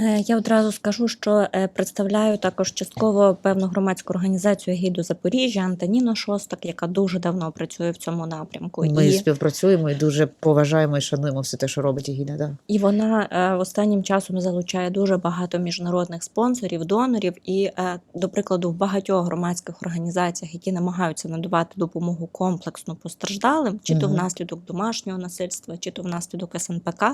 Е, Я одразу скажу, що е, представляю також частково певну громадську організацію Гіду Запоріжжя Антоніно Шостак, яка дуже давно працює в цьому напрямку. Ми і, співпрацюємо і дуже поважаємо і шануємо все те, що робить Ігіда. Да. і вона е, останнім часом залучає дуже багато міжнародних спонсорів, донорів. І, до прикладу, в багатьох громадських організаціях, які намагаються надавати допомогу комплексно постраждалим, чи то внаслідок домашнього насильства, чи то внаслідок СНПК.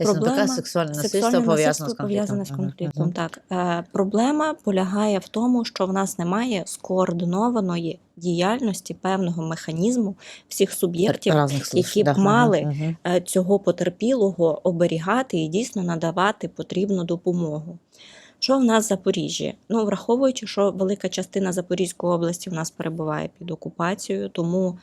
СНПК Проблема- сексуальне насильство пов'язано з конфліктом. пов'язане з конфліктом. ага. Так е, проблема полягає в тому, що в нас немає скоординованої діяльності певного механізму всіх суб'єктів, які б да, мали ага. е, цього потерпілого оберігати і дійсно надавати потрібну допомогу. Що в нас в Запоріжжі? Ну, враховуючи, що велика частина Запорізької області в нас перебуває під окупацією, тому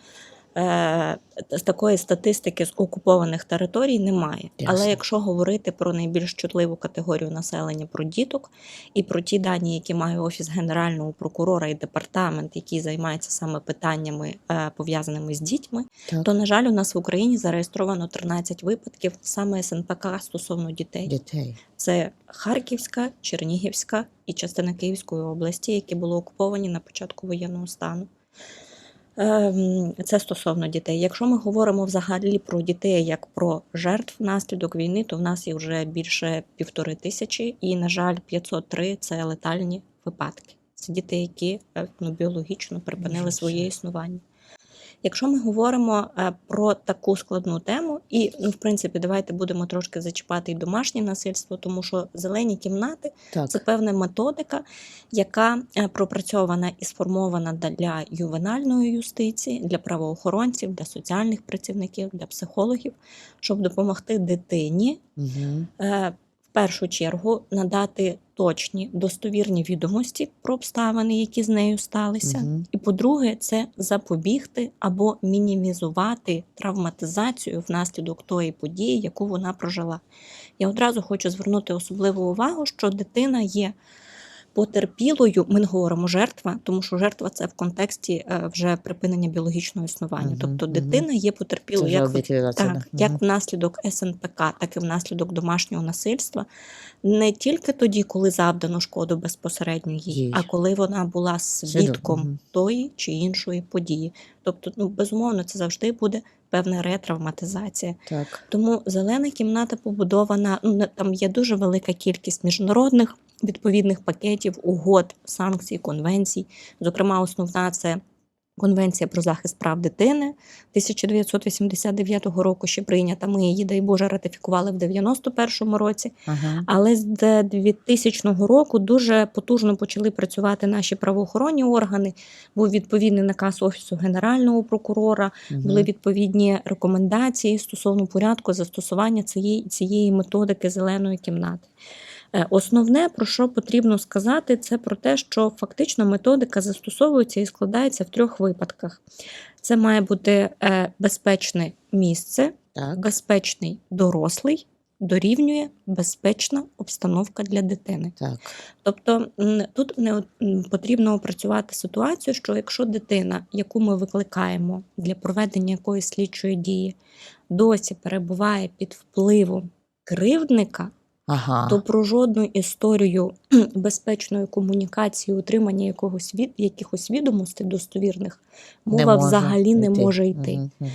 такої статистики з окупованих територій немає. Ясно. Але якщо говорити про найбільш чутливу категорію населення, про діток і про ті дані, які має офіс генерального прокурора і департамент, який займається саме питаннями е, пов'язаними з дітьми, Так. то на жаль, у нас в Україні зареєстровано 13 випадків саме СНПК стосовно дітей. Дітей. Це Харківська, Чернігівська і частина Київської області, які були окуповані на початку воєнного стану. Ем, Це стосовно дітей. Якщо ми говоримо взагалі про дітей як про жертв внаслідок війни, то в нас їх вже більше півтори тисячі, і, на жаль, 503 це летальні випадки. Це діти, які е, ну, біологічно припинили своє існування. Якщо ми говоримо е, про таку складну тему, і ну, в принципі, давайте будемо трошки зачіпати і домашнє насильство, тому що зелені кімнати Так. це певна методика, яка е, пропрацьована і сформована для ювенальної юстиції, для правоохоронців, для соціальних працівників, для психологів, щоб допомогти дитині Угу. Першу чергу надати точні достовірні відомості про обставини, які з нею сталися. Угу. І по-друге, це запобігти або мінімізувати травматизацію внаслідок тої події, яку вона прожила. Я одразу хочу звернути особливу увагу, що дитина є потерпілою. Ми не говоримо жертва, тому що жертва це в контексті е, вже припинення біологічного існування. Мгм, тобто дитина є потерпілою як в так, да. як внаслідок СНПК, так і внаслідок домашнього насильства, не тільки тоді, коли завдано шкоду безпосередньо їй, Їй. а коли вона була свідком Мгм. тої чи іншої події. Тобто, ну безумовно, це завжди буде певна ретравматизація. Так. Тому зелена кімната побудована. Ну там є дуже велика кількість міжнародних відповідних пакетів, угод, санкцій, конвенцій. Зокрема, основна це. Конвенція про захист прав дитини 1989 року ще прийнята. Ми її, дай Боже, ратифікували в 91-му році. Ага. Але з 2000 року дуже потужно почали працювати наші правоохоронні органи. Був відповідний наказ Офісу Генерального прокурора, Мгм. були відповідні рекомендації стосовно порядку застосування цієї, цієї методики зеленої кімнати. Е, Основне, про що потрібно сказати, це про те, що фактично методика застосовується і складається в трьох випадках. Це має бути е, безпечне місце, Так. безпечний дорослий, дорівнює безпечна обстановка для дитини. Так. Тобто тут не потрібно опрацювати ситуацію, що якщо дитина, яку ми викликаємо для проведення якоїсь слідчої дії, досі перебуває під впливом кривдника, Ага. то про жодну історію безпечної комунікації, отримання якогось від якихось відомостей достовірних мова не взагалі не йти. може йти. Угу.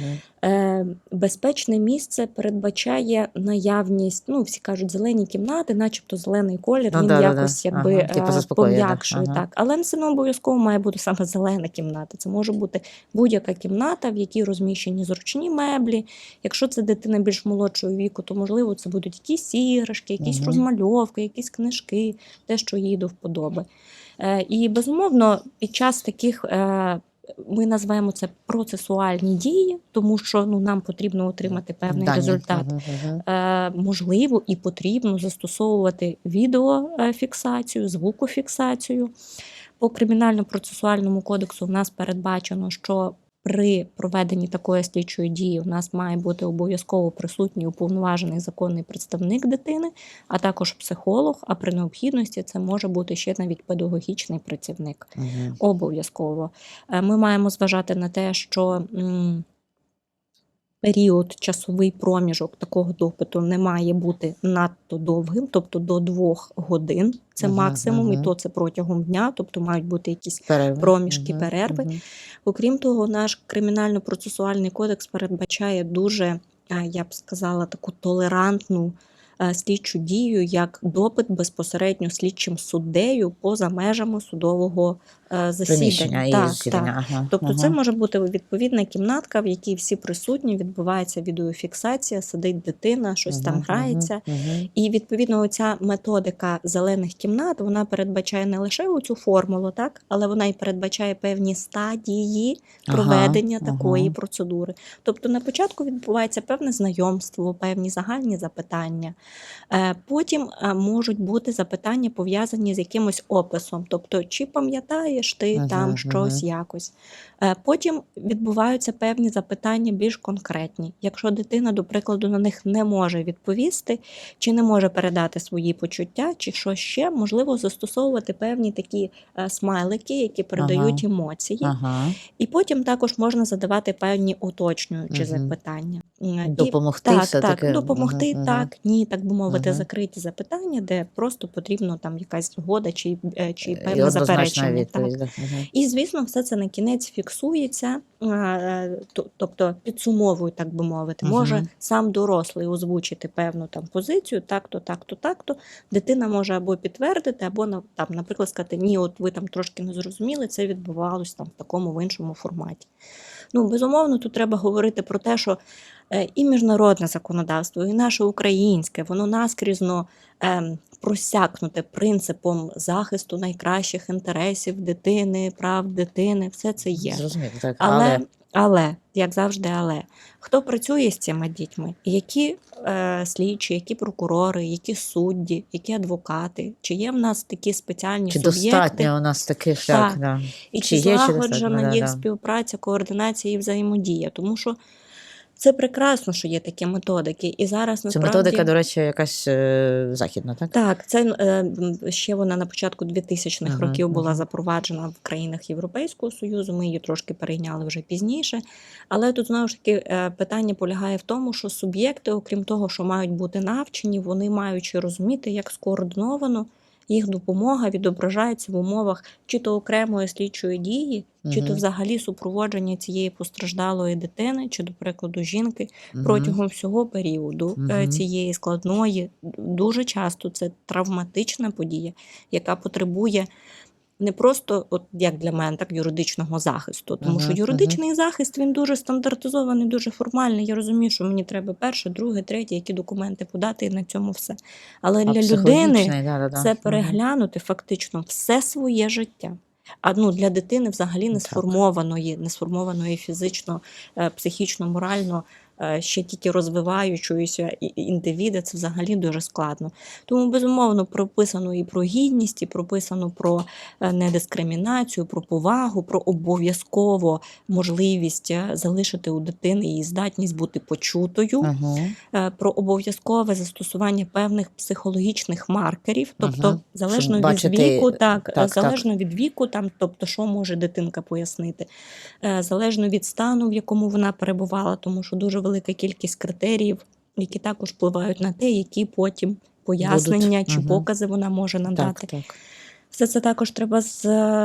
Е, безпечне місце передбачає наявність, ну всі кажуть, зелені кімнати, начебто зелений колір, Ну, він да-да-да. якось якби Ага, типу е, да. пом'якшує. Ага. Так. Але все одно обов'язково має бути саме зелена кімната. Це може бути будь-яка кімната, в якій розміщені зручні меблі. Якщо це дитина більш молодшого віку, то можливо це будуть якісь іграшки, якісь Мгм. розмальовки, якісь книжки, те, що їй до вподоби. Е, І безумовно, під час таких. Е, Ми називаємо це процесуальні дії, тому що ну нам потрібно отримати певний Дані. результат. Угу. Е, можливо і потрібно застосовувати відеофіксацію, звукофіксацію. По кримінально-процесуальному кодексу в нас передбачено, що при проведенні такої слідчої дії у нас має бути обов'язково присутній уповноважений законний представник дитини, а також психолог. А при необхідності це може бути ще навіть педагогічний працівник. Угу. Обов'язково. Е, Ми маємо зважати на те, що період, часовий проміжок такого допиту не має бути надто довгим, тобто до двох годин. Це Мгм, максимум, і то це протягом дня, тобто мають бути якісь Перерви. проміжки, Мгм, перерви. мгм. Окрім того, наш кримінально-процесуальний кодекс передбачає дуже, я б сказала, таку толерантну е, слідчу дію, як допит безпосередньо слідчим суддею поза межами судового засідання. Так, засідання. так. Ага, Тобто ага. це може бути відповідна кімнатка, в якій всі присутні, відбувається відеофіксація, сидить дитина, щось там грається. мгм. І відповідно оця методика зелених кімнат вона передбачає не лише оцю формулу, так, але вона і передбачає певні стадії проведення ага. такої процедури. Тобто на початку відбувається певне знайомство, певні загальні запитання. Е, Потім е, можуть бути запитання пов'язані з якимось описом, тобто чи пам'ятаєш ти Мгм, там щось якось. Е, Потім відбуваються певні запитання більш конкретні. Якщо дитина, до прикладу, на них не може відповісти, чи не може передати свої почуття, чи що ще, можливо застосовувати певні такі е, смайлики, які передають емоції. Ага. І потім також можна задавати певні уточнюючі Мгм. запитання. І- Допомогти так, все-таки. так, допомогти, Мгм, так, ні, так би мовити, Мгм. закриті запитання, де просто потрібно там якась згода чи, е, чи певне заперечення. Так. Да. І, звісно, все це на кінець фіксується, е, тобто підсумовують, так би мовити. Може сам дорослий озвучити певну там позицію, так-то, так-то, так-то. Дитина може або підтвердити, або там, наприклад, сказати, ні, от ви там трошки не зрозуміли, це відбувалось там в такому в іншому форматі. Ну, безумовно, тут треба говорити про те, що е, і міжнародне законодавство, і наше українське, воно наскрізно просякнуте принципом захисту найкращих інтересів дитини, прав дитини, все це є. Зрозуміло, так. Але, Але, але, як завжди, але хто працює з цими дітьми? Які е, слідчі, які прокурори, які судді, які адвокати? Чи є в нас такі спеціальні чи суб'єкти? достатньо у нас таких Так. да. І Чи чи, є, чи злагоджена достатньо, їх да-да. співпраця, координація і взаємодія? Тому що це прекрасно, що є такі методики. І зараз Це методика, до речі, якась е, західна, так? Так, це е, ще вона на початку 2000-х Мгм, років була мгм. запроваджена в країнах Європейського Союзу. Ми її трошки перейняли вже пізніше. Але тут знову ж таки е, питання полягає в тому, що суб'єкти, окрім того, що мають бути навчені, вони маючи розуміти, як скоординовано їх допомога відображається в умовах чи то окремої слідчої дії, чи то взагалі супроводження цієї постраждалої дитини, чи, до прикладу, жінки угу. протягом всього періоду угу. Цієї складної, дуже часто це травматична подія, яка потребує не просто, от як для мене, так юридичного захисту, тому що Мгм, юридичний захист він дуже стандартизований, дуже формальний. Я розумію, що мені треба перше, друге, третє, які документи подати, і на цьому все. Але А для людини да-да-да. це Мгм. переглянути фактично все своє життя. А ну для дитини взагалі не сформованої, не сформованої фізично, е, психічно, морально, ще тільки розвиваючоїся і- індивіда, це взагалі дуже складно. Тому безумовно прописано і про гідність, і прописано про е, недискримінацію, про повагу, про обов'язково можливість е, залишити у дитини її здатність бути почутою е, про обов'язкове застосування певних психологічних маркерів, тобто Мгм. залежно Щоб від бачити, віку, так, е, так, залежно від віку, там, тобто, що може дитинка пояснити, е, залежно від стану, в якому вона перебувала, тому що дуже велика кількість критеріїв, які також впливають на те, які потім пояснення чи Мгм. покази вона може надати. Так, так. Все це також треба з-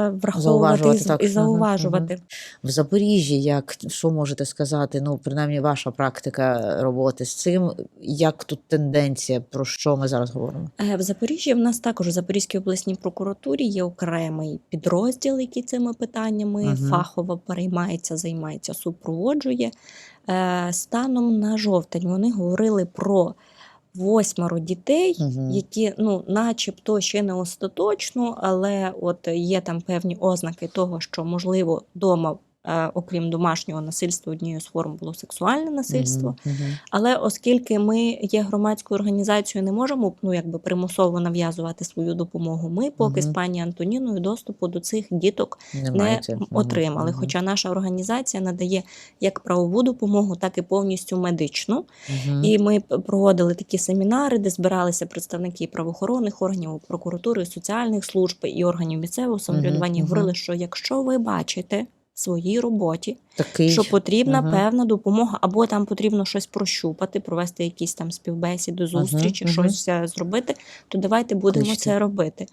враховувати Зауважувати, і, так. і Мгм, зауважувати. В Запоріжжі, як що можете сказати? Ну, принаймні, ваша практика роботи з цим. Як тут тенденція? Про що ми зараз говоримо? Е, В Запоріжжі в нас також у Запорізькій обласній прокуратурі є окремий підрозділ, який цими питаннями Мгм. фахово переймається, займається, супроводжує. Е, Станом на жовтень вони говорили про восьмеро дітей, угу. які, ну, начебто, ще не остаточно, але от є там певні ознаки того, що можливо вдома. Е, Окрім домашнього насильства, однією з форм було сексуальне насильство. Мгм, мгм. Але оскільки ми є громадською організацією, не можемо ну якби примусово нав'язувати свою допомогу. Ми поки з пані Антоніною доступу до цих діток Не, не отримали. мгм, Хоча наша організація надає як правову допомогу, так і повністю медичну. мгм. І ми проводили такі семінари, де збиралися представники правоохоронних органів, прокуратури, соціальних служб і органів місцевого самоврядування. і мгм. Говорили, що якщо ви бачите своїй роботі, Такий що потрібна Ага. певна допомога, або там потрібно щось прощупати, провести якісь там співбесіди, зустрічі, мгм. щось е, зробити, то давайте будемо Кличте. це робити.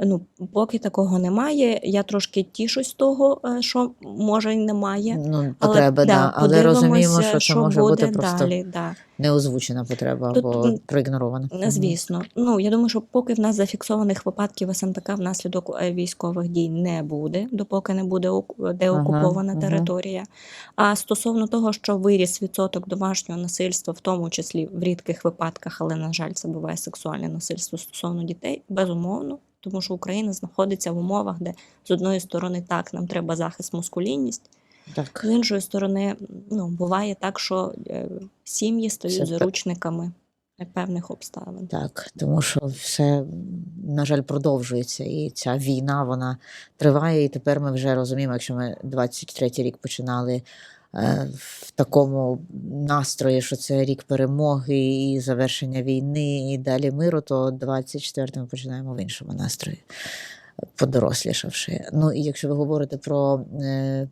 Ну, поки такого немає, я трошки тішусь того, е, що може й немає. ну, потреби, да, але розуміємо, що це може буде бути просто далі. Да. неозвучена потреба Тут, або проігнорована. Мгм. Звісно, ну я думаю, що поки в нас зафіксованих випадків СНПК внаслідок е, військових дій не буде, допоки не буде оку- деокупована ага. територія. А стосовно того, що виріс відсоток домашнього насильства, в тому числі в рідких випадках, але на жаль, це буває сексуальне насильство стосовно дітей, безумовно. Тому що Україна знаходиться в умовах, де з одної сторони так нам треба захист мускулінність, Так. з іншої сторони, ну буває так, що е, сім'ї стають пе- заручниками певних обставин. Так, тому що все, на жаль, продовжується, і ця війна вона триває. І тепер ми вже розуміємо, якщо ми 23-й рік починали в такому настрої, що це рік перемоги і завершення війни, і далі миру, то 24-й ми починаємо в іншому настрої. Подорослішавши. Ну і якщо ви говорите про е,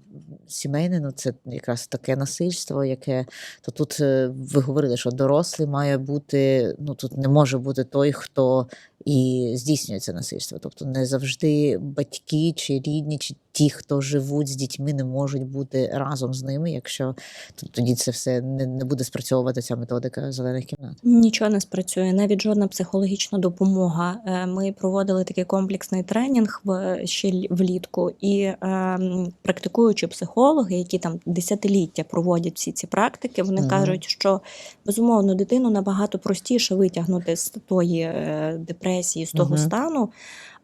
сімейне, ну це якраз таке насильство, яке то тут е, ви говорили, що дорослий має бути, ну тут не може бути той, хто і здійснює це насильство. Тобто не завжди батьки чи рідні, чи ті, хто живуть з дітьми, не можуть бути разом з ними, якщо тоді це все не, не буде спрацьовувати ця методика зелених кімнат. Нічого не спрацює, навіть жодна психологічна допомога. Е, Ми проводили такий комплексний тренінг в ще влітку, і ем, практикуючі психологи, які там десятиліття проводять всі ці практики, вони Мгм. кажуть, що безумовно дитину набагато простіше витягнути з тої е, депресії, з того Мгм. стану.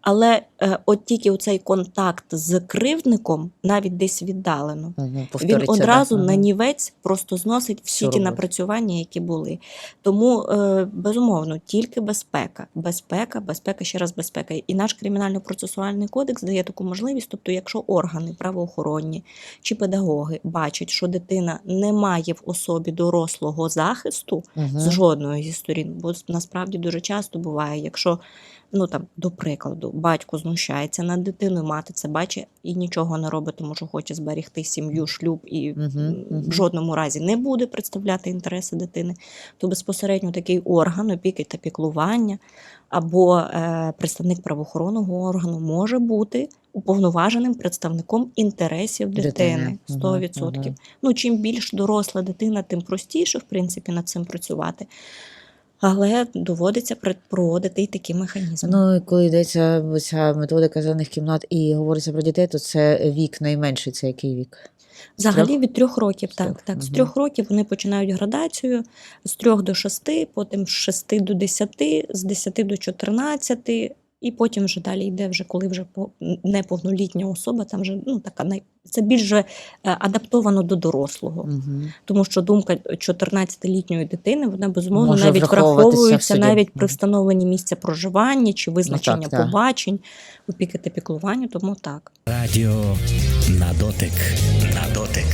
Але е, от тільки цей контакт з кривдником, навіть десь віддалено, Угу, він одразу на нівець просто зносить всі Всю ті напрацювання, які були. Тому, е, безумовно, тільки безпека. Безпека, безпека, ще раз безпека. І наш кримінально-процесуальний кодекс дає таку можливість. Тобто, якщо органи правоохоронні чи педагоги бачать, що дитина не має в особі дорослого захисту з жодної зі сторін, бо насправді дуже часто буває, якщо. Ну там, до прикладу, батько знущається над дитиною, мати це бачить і нічого не робить, тому що хоче зберегти сім'ю, шлюб і м, в жодному разі не буде представляти інтереси дитини, то безпосередньо такий орган опіки та піклування або е, представник правоохоронного органу може бути уповноваженим представником інтересів дитини. Дитини. 100%. Мгм, мгм. Ну, чим більш доросла дитина, тим простіше, в принципі, над цим працювати. Але доводиться проводити і такі механізми. Ну, коли йдеться ця методика зелених кімнат і говориться про дітей, то це вік найменший, це який вік? Взагалі від трьох років, З так. трьох, так. З трьох років вони починають градацію з трьох до шести, потім з шести до десяти, з десяти до чотирнадцяти, і потім вже далі йде, вже коли вже по- неповнолітня особа, там вже ну така най... це більш же, е, адаптовано до дорослого. Угу. Тому що думка 14-літньої дитини, вона безумовно Може навіть враховується навіть при встановленні місця проживання чи визначення так, так. побачень, опіки та піклування, тому так. Радіо на дотик. На дотик.